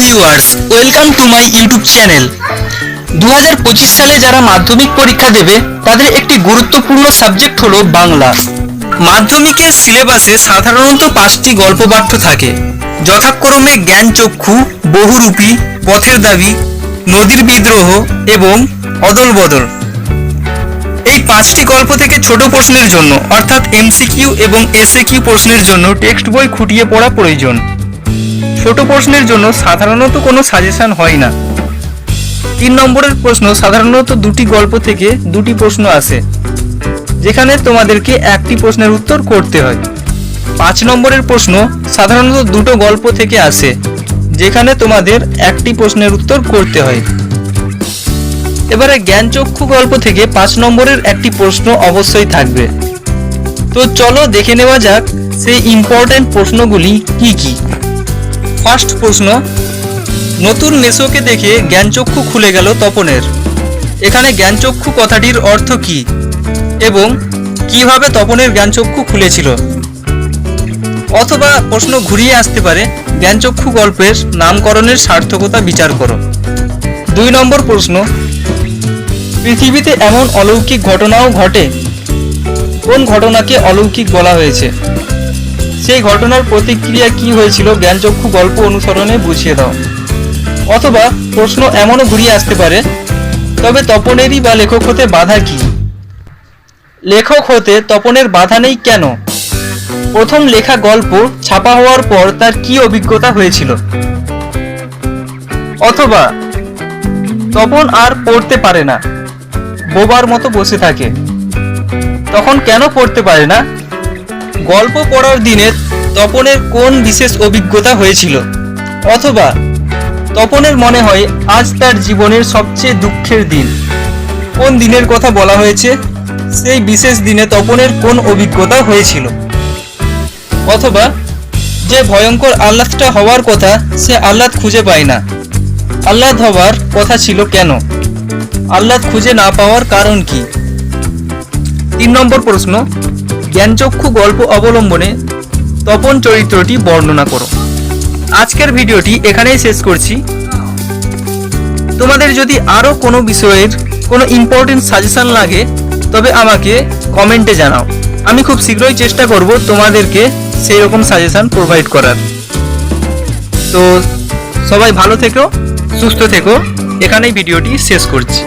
Viewers welcome to my YouTube channel দু হাজার পঁচিশ সালে যারা মাধ্যমিক পরীক্ষা দেবে, তাদের একটি গুরুত্বপূর্ণ সাবজেক্ট হলো বাংলা। মাধ্যমিকের সিলেবাসে সাধারণত পাঁচটি গল্প পাঠ্য থাকে। যথাক্রমে জ্ঞানচক্ষু, বহুরূপী, পথের দাবি, নদীর বিদ্রোহ এবং অদল বদল এই পাঁচটি গল্প থেকে ছোট প্রশ্নের জন্য, অর্থাৎ এমসিকিউ এবং এসএ কিউ প্রশ্নের জন্য টেক্সট বই খুঁটিয়ে পড়া প্রয়োজন। ছোট প্রশ্নের জন্য সাধারণত কোনো সাজেশন হয় না। তিন নম্বরের প্রশ্ন, সাধারণত দুটি গল্প থেকে দুটি প্রশ্ন আসে, যেখানে তোমাদেরকে একটি প্রশ্নের উত্তর করতে হয়। পাঁচ নম্বরের প্রশ্ন, সাধারণত দুটো গল্প থেকে আসে, যেখানে তোমাদের একটি প্রশ্নের উত্তর করতে হয়। এবারে জ্ঞানচক্ষু গল্প থেকে পাঁচ নম্বরের একটি প্রশ্ন অবশ্যই থাকবে। তো চলো দেখে নেওয়া যাক সেই ইম্পর্টেন্ট প্রশ্নগুলি কি কি। ফার্স্ট প্রশ্ন, নতুন মেসোকে দেখে জ্ঞানচক্ষু খুলে গেল তপনের। এখানে জ্ঞানচক্ষু কথাটির অর্থ কি এবং কীভাবে তপনের জ্ঞানচক্ষু খুলেছিল? অথবা প্রশ্ন ঘুরিয়ে আসতে পারে জ্ঞানচক্ষু গল্পের নামকরণের সার্থকতা বিচার করো। দুই নম্বর প্রশ্ন, পৃথিবীতে এমন অলৌকিক ঘটনাও ঘটে? কোন ঘটনাকে অলৌকিক বলা হয়েছে? সেই ঘটনার প্রতিক্রিয়া কি হয়েছিল জ্ঞানচক্ষু গল্প অনুসরণে বুঝিয়ে দাও। অথবা প্রশ্ন এমনও ঘুরিয়ে আসতে পারে, তবে তপনেরই বা লেখক হতে বাধা কি? লেখক হতে তপনের বাধা নেই কেন? প্রথম লেখা গল্প ছাপা হওয়ার পর তার কি অভিজ্ঞতা হয়েছিল? অথবা তপন আর পড়তে পারে না, বোবার মতো বসে থাকে। তখন কেন পড়তে পারে না? গল্প পড়ার দিনে তপনের কোন বিশেষ অভিজ্ঞতা হয়েছিল? অথবা, তপনের মনে হয় আজ তার জীবনের সবচেয়ে দুঃখের দিন। কোন দিনের কথা বলা হয়েছে? সেই বিশেষ দিনে তপনের কোন অভিজ্ঞতা হয়েছিল? অথবা, যে ভয়ঙ্কর আহ্লাদটা হওয়ার কথা সে আহ্লাদ খুঁজে পায় না। আহ্লাদ হওয়ার কথা ছিল কেন? আহ্লাদ খুঁজে না পাওয়ার কারণ কি? তিন নম্বর প্রশ্ন। জ্ঞানচক্ষু গল্প অবলম্বনে তপন চরিত্রটি বর্ণনা করো। আজকের ভিডিওটি এখানেই শেষ করছি। তোমাদের যদি আরও কোনো বিষয়ের কোনো ইম্পর্টেন্ট সাজেশান লাগে, তবে আমাকে কমেন্টে জানাও। আমি খুব শীঘ্রই চেষ্টা করব তোমাদেরকে সেই রকম সাজেশন প্রোভাইড করার। তো সবাই ভালো থেকো, সুস্থ থেকো। এখানেই ভিডিওটি শেষ করছি।